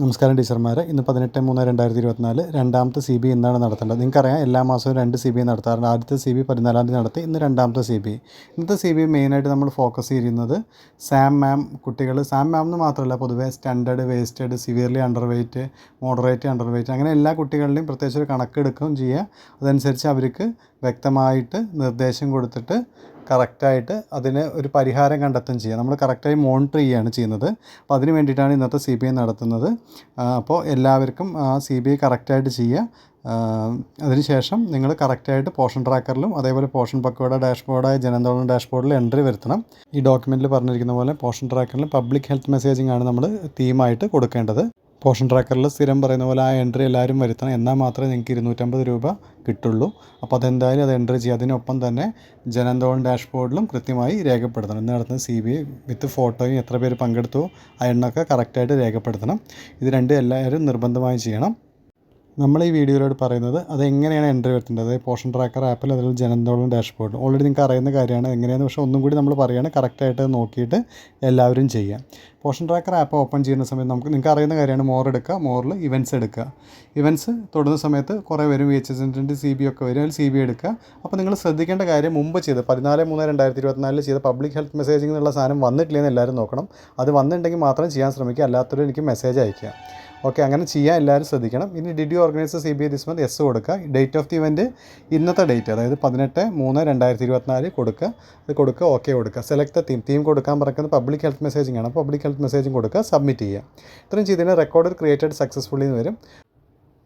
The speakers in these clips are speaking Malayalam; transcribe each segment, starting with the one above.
നമസ്കാരം ടീച്ചർമാരെ. ഇന്ന് പതിനെട്ട് മൂന്ന് രണ്ടായിരത്തി ഇരുപത്തിനാല് രണ്ടാമത്തെ സി ബി എന്നാണ് നടത്തേണ്ടത്. നിങ്ങൾക്കറിയാം എല്ലാ മാസവും രണ്ട് സി ബി നടത്താറുണ്ട്. ആദ്യത്തെ സി ബി പതിനാലാം തീയതി നടത്തി ഇന്ന് രണ്ടാമത്തെ സി ബി. ഇന്നത്തെ സി ബി മെയിനായിട്ട് നമ്മൾ ഫോക്കസ് ചെയ്യുന്നത് സാം മാം കുട്ടികൾ. സാം മാം എന്ന് മാത്രമല്ല പൊതുവേ standard wasted severely underweight moderate underweight അങ്ങനെ എല്ലാ കുട്ടികളുടെയും പ്രത്യേകിച്ച് ഒരു കണക്കെടുക്കുകയും ചെയ്യുക. അതനുസരിച്ച് അവർക്ക് വ്യക്തമായിട്ട് നിർദ്ദേശം കൊടുത്തിട്ട് കറക്റ്റായിട്ട് അതിന് ഒരു പരിഹാരം കണ്ടെത്തുകയും ചെയ്യുക. നമ്മൾ കറക്റ്റായി മോണിറ്റർ ചെയ്യുകയാണ് ചെയ്യുന്നത്. അപ്പോൾ അതിന് വേണ്ടിയിട്ടാണ് ഇന്നത്തെ സി ബി ഐ നടത്തുന്നത്. അപ്പോൾ എല്ലാവർക്കും ആ സി ബി ഐ കറക്റ്റായിട്ട് ചെയ്യുക. അതിനുശേഷം നിങ്ങൾ കറക്റ്റായിട്ട് പോഷൻ ട്രാക്കറിലും അതേപോലെ പോഷൻ പക്കോയുടെ ഡാഷ്ബോർഡായ ജനന്തോളം ഡാഷ്ബോർഡിൽ എൻട്രി വരുത്തണം. ഈ ഡോക്യുമെന്റിൽ പറഞ്ഞിരിക്കുന്ന പോലെ പോഷൻ ട്രാക്കറിൽ പബ്ലിക് ഹെൽത്ത് മെസ്സേജിംഗ് ആണ് നമ്മൾ തീമായിട്ട് കൊടുക്കേണ്ടത്. പോഷൻ ട്രാക്കറിൽ സ്ഥിരം പറയുന്ന പോലെ ആ എൻട്രി എല്ലാവരും വരുത്തണം. എന്നാൽ മാത്രമേ നിങ്ങൾക്ക് ഇരുന്നൂറ്റമ്പത് രൂപ കിട്ടുള്ളൂ. അപ്പോൾ അതെന്തായാലും അത് എൻട്രി ചെയ്യുക അതിനൊപ്പം തന്നെ ജനന്തോളം ഡാഷ്ബോർഡിലും കൃത്യമായി രേഖപ്പെടുത്തണം. ഇന്ന് നടത്തുന്ന സി ബി ഐ വിത്ത് ഫോട്ടോയും എത്ര പേര് പങ്കെടുത്തു ആ എണ്ണമൊക്കെ കറക്റ്റായിട്ട് രേഖപ്പെടുത്തണം. ഇത് രണ്ടും എല്ലാവരും നിർബന്ധമായും ചെയ്യണം. നമ്മൾ ഈ വീഡിയോയിലോട് പറയുന്നത് അത് എങ്ങനെയാണ് എൻട്രി വരുത്തേണ്ടത്? പോഷൻ ട്രാക്കർ ആപ്പിൽ അതിൽ ജനന്തോളം ഡാഷ്ബോർഡ് ഓൾറെഡി നിങ്ങൾക്ക് അറിയുന്ന കാര്യമാണ്. എങ്ങനെയാണെന്ന് പക്ഷേ ഒന്നും കൂടി നമ്മൾ പറയുകയാണ് കറക്റ്റായിട്ട് നോക്കിയിട്ട് എല്ലാവരും ചെയ്യാം. പോഷൻ ട്രാക്കർ ആപ്പ് ഓപ്പൺ ചെയ്യുന്ന സമയത്ത് നമുക്ക് നിങ്ങൾക്ക് അറിയുന്ന കാര്യമാണ് മോർ എടുക്കുക മോറിൽ ഇവന്റ്സ് എടുക്കുക. ഇവന്റ്സ് തൊടുന്ന സമയത്ത് കുറേ വരും വി എച്ച് എസ് എസിന്റെ സി ബി ഒക്കെ വരും അതിൽ സി ബി എടുക്കുക. അപ്പോൾ നിങ്ങൾ ശ്രദ്ധിക്കേണ്ട കാര്യം മുമ്പ് ചെയ്ത് പതിനാല് മൂന്ന് രണ്ടായിരത്തി ഇരുപത്തിനാലിൽ ചെയ്ത പബ്ലിക് ഹെൽത്ത് മെസ്സേജിംഗ് എന്നുള്ള സാധനം വന്നിട്ടില്ലെന്ന് എല്ലാവരും നോക്കണം. അത് വന്നിട്ടുണ്ടെങ്കിൽ മാത്രം ചെയ്യാൻ ശ്രമിക്കുക അല്ലാത്തവരും എനിക്ക് മെസ്സേജ് അയക്കുക. ഓക്കെ അങ്ങനെ ചെയ്യാൻ എല്ലാവരും ശ്രദ്ധിക്കണം. ഇനി did you organise C B I this month yes കൊടുക്കുക. ഡേറ്റ് ഓഫ് ദി ഇവന്റ് ഇന്നത്തെ ഡേറ്റ് അതായത് പതിനെട്ട് മൂന്ന് രണ്ടായിരത്തി ഇരുപത്തിനാല് കൊടുക്കുക. അത് കൊടുക്കുക ഓക്കെ കൊടുക്കുക. സെലക്ട് ദ തീം തീം കൊടുക്കാൻ പറയുന്നത് പബ്ലിക് ഹെൽത്ത് മെസ്സേജിംഗ് ആണ്. പബ്ലിക് ഹെൽത്ത് മെസ്സേജിംഗ് കൊടുക്കുക സബ്മിറ്റ് ചെയ്യുക. ഇത്രയും ചെയ്തതിന് റെക്കോർഡ് ക്രിയേറ്റഡ് സക്സസ്ഫുള്ളി എന്ന് വരും.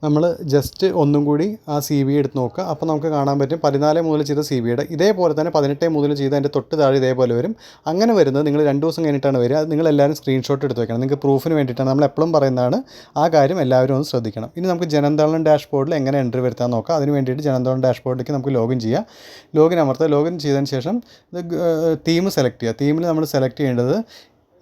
നമ്മൾ ജസ്റ്റ് ഒന്നും കൂടി ആ സി ബി എടുത്ത് നോക്കുക. അപ്പോൾ നമുക്ക് കാണാൻ പറ്റും പതിനാല് മുതൽ ചെയ്ത സി ബിയുടെ ഇതേപോലെ തന്നെ പതിനെട്ട് മുതൽ ചെയ്ത അതിന്റെ തൊട്ട് താഴെ ഇതേപോലെ വരും. അങ്ങനെ വരുന്നത് നിങ്ങൾ രണ്ട് ദിവസം കഴിഞ്ഞിട്ടാണ് വരിക. അത് നിങ്ങൾ എല്ലാവരും സ്ക്രീൻഷോട്ട് എടുത്ത് വെക്കണം. നിങ്ങൾക്ക് പ്രൂഫിന് വേണ്ടിയിട്ടാണ് നമ്മൾ എപ്പോഴും പറയുന്നതാണ്. ആ കാര്യം എല്ലാവരും ഒന്ന് ശ്രദ്ധിക്കണം. ഇനി നമുക്ക് ജനന്തളം ഡാഷ്ബോർഡിൽ എങ്ങനെ എൻട്രി വരുത്താൻ നോക്കാം. അതിന് വേണ്ടിയിട്ട് ജനന്തളം ഡാഷ്ബോർഡിലേക്ക് നമുക്ക് ലോഗിൻ ചെയ്യാം. ലോഗിൻ അമർത്തുക ലോഗിൻ ചെയ്തതിന് ശേഷം തീം സെലക്ട് ചെയ്യുക. തീമിൽ നമ്മൾ സെലക്ട് ചെയ്യേണ്ടത്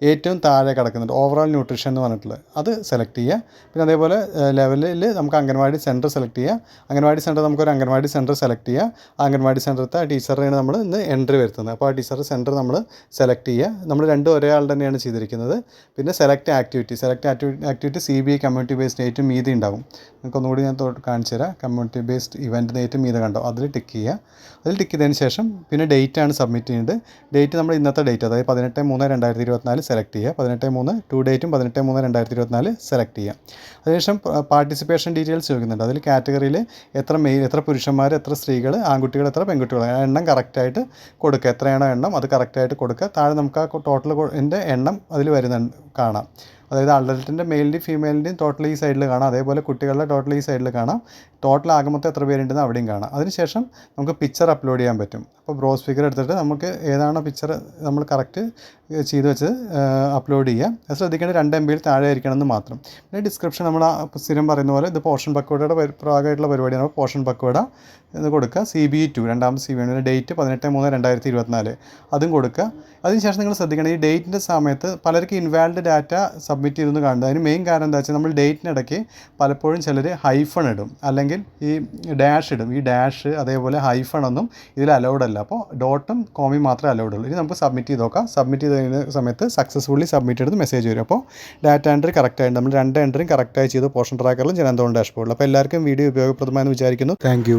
ഏറ്റവും താഴെ കിടക്കുന്നുണ്ട് ഓവറോൾ ന്യൂട്രീഷൻ എന്ന് പറഞ്ഞിട്ടുള്ളത് അത് സെലക്ട് ചെയ്യുക. പിന്നെ അതേപോലെ ലെവലിൽ നമുക്ക് അംഗൻവാടി സെന്റർ സെലക്ട് ചെയ്യുക. അംഗൻവാടി സെന്റർ നമുക്കൊരു അംഗൻവാടി സെന്റർ സെലക്ട് ചെയ്യുക. അംഗൻവാടി സെന്ററത്തെ ആ ടീച്ചറിനെയാണ് നമ്മൾ ഇന്ന് എൻട്രി വരുത്തുന്നത്. അപ്പോൾ ആ ടീച്ചറുടെ സെന്റർ നമ്മൾ സെലക്ട് ചെയ്യുക. നമ്മൾ രണ്ടും ഒരേ ആൾ തന്നെയാണ് ചെയ്തിരിക്കുന്നത്. പിന്നെ select activity select activity C B I community based ഏറ്റവും മീതി ഉണ്ടാവും. നിങ്ങൾക്ക് ഒന്നുകൂടി ഞാൻ കാണിച്ചു തരാം. കമ്മ്യൂണിറ്റി ബേസ്ഡ് ഇവന്റിന് ഏറ്റവും മീതി കണ്ടോ? അതിൽ ടിക്ക് ചെയ്യുക. അതിൽ ടിക്ക് ചെയ്തതിന് ശേഷം പിന്നെ ഡേറ്റ് ആണ് സബ്മിറ്റ് ചെയ്യേണ്ടത് ഡേറ്റ് നമ്മൾ ഇന്നത്തെ ഡേറ്റ് അതായത് പതിനെട്ട് മൂന്ന് രണ്ടായിരത്തി ഇരുപത്തിനാല് സെലക്ട് ചെയ്യുക. പതിനെട്ട് മൂന്ന് ടു ഡേറ്റും പതിനെട്ട് മൂന്ന് രണ്ടായിരത്തി ഇരുപത്തിനാല് സെലക്ട് ചെയ്യുക. അതിനുശേഷം പാർട്ടിസിപ്പേഷൻ ഡീറ്റെയിൽസ് ചോദിക്കുന്നുണ്ട്. അതിൽ കാറ്റഗറിയിൽ എത്ര മെയിൽ എത്ര പുരുഷന്മാർ എത്ര സ്ത്രീകൾ ആൺകുട്ടികൾ എത്ര പെൺകുട്ടികൾ എണ്ണം കറക്റ്റായിട്ട് കൊടുക്കുക. എത്രയാണോ എണ്ണം അത് കറക്റ്റായിട്ട് കൊടുക്കുക. താഴെ നമുക്ക് ആ ടോട്ടൽ എന്റെ എണ്ണം അതിൽ വരുന്ന കാണാം. അതായത് അഡൽട്ടിന്റെ മെയിലിന്റെയും ഫീമെയിലിന്റെയും ടോട്ടൽ ഈ സൈഡിൽ കാണാം. അതേപോലെ കുട്ടികളുടെ ടോട്ടൽ ഈ സൈഡിൽ കാണാം. ടോട്ടൽ ആകെ എത്ര പേരുണ്ടെന്ന് അവിടെയും കാണാം. അതിനുശേഷം നമുക്ക് പിക്ചർ അപ്ലോഡ് ചെയ്യാൻ പറ്റും. അപ്പോൾ ബ്രോസ് ഫിഗർ എടുത്തിട്ട് നമുക്ക് ഏതാണോ പിക്ചർ നമ്മൾ കറക്റ്റ് ചെയ്ത് വെച്ച് അപ്ലോഡ് ചെയ്യുക ശ്രദ്ധിക്കേണ്ട രണ്ട് എം ബിയിൽ താഴെ ആയിരിക്കണം എന്ന് മാത്രം. പിന്നെ ഡിസ്ക്രിപ്ഷൻ നമ്മൾ സ്ഥിരം പറയുന്ന പോലെ ഇത് പോർഷൻ പക്വടയുടെ ഭാഗമായിട്ടുള്ള പരിപാടിയാണ്. അപ്പോൾ പോർഷൻ പക്വട എന്ന് കൊടുക്കുക. സി ബി ടു രണ്ടാമത്തെ സി ബി ആണ് ഡേറ്റ് പതിനെട്ട് മൂന്ന് രണ്ടായിരത്തി ഇരുപത്തിനാല് അതും കൊടുക്കുക. അതിനുശേഷം നിങ്ങൾ ശ്രദ്ധിക്കണം ഈ ഡേറ്റിന്റെ സമയത്ത് പലർക്കും ഇൻവാലിഡ് ഡാറ്റ സബ്മിറ്റ് ചെയ്തൊന്ന് കാണുന്നത്. അതിന് മെയിൻ കാരണം എന്താ വെച്ചാൽ നമ്മൾ ഡേറ്റിനിടയ്ക്ക് പലപ്പോഴും ചിലർ ഹൈഫൺ ഇടും. അല്ലെങ്കിൽ ഈ ഡാഷ് ഇടും. ഈ ഡാഷ് അതേപോലെ ഹൈഫൺ ഒന്നും ഇതിൽ അലൗഡ് അല്ല. അപ്പോൾ ഡോട്ടും കോമി മാത്രമേ അലൗഡ് ഉള്ളൂ. ഇനി നമുക്ക് സബ്മിറ്റ് ചെയ്ത് നോക്കാം. സബ്മിറ്റ് ചെയ്ത് കഴിഞ്ഞ സമയത്ത് സക്സസ്ഫുള്ളി സബ്മിറ്റ് ചെയ്ത് മെസ്സേജ് വരും. അപ്പോൾ ഡാറ്റ എൻട്രി കറക്റ്റായിട്ട് നമ്മൾ രണ്ട് എൻട്രിയും കറക്റ്റായി ചെയ്ത്. പോർഷൻ ട്രാക്കറിലും ജനന്തോൺ ഡാഷ്ബോർഡിൽ അപ്പോൾ എല്ലാവർക്കും വീഡിയോ ഉപയോഗപ്രദമായെന്ന് വിചാരിക്കുന്നു. താങ്ക്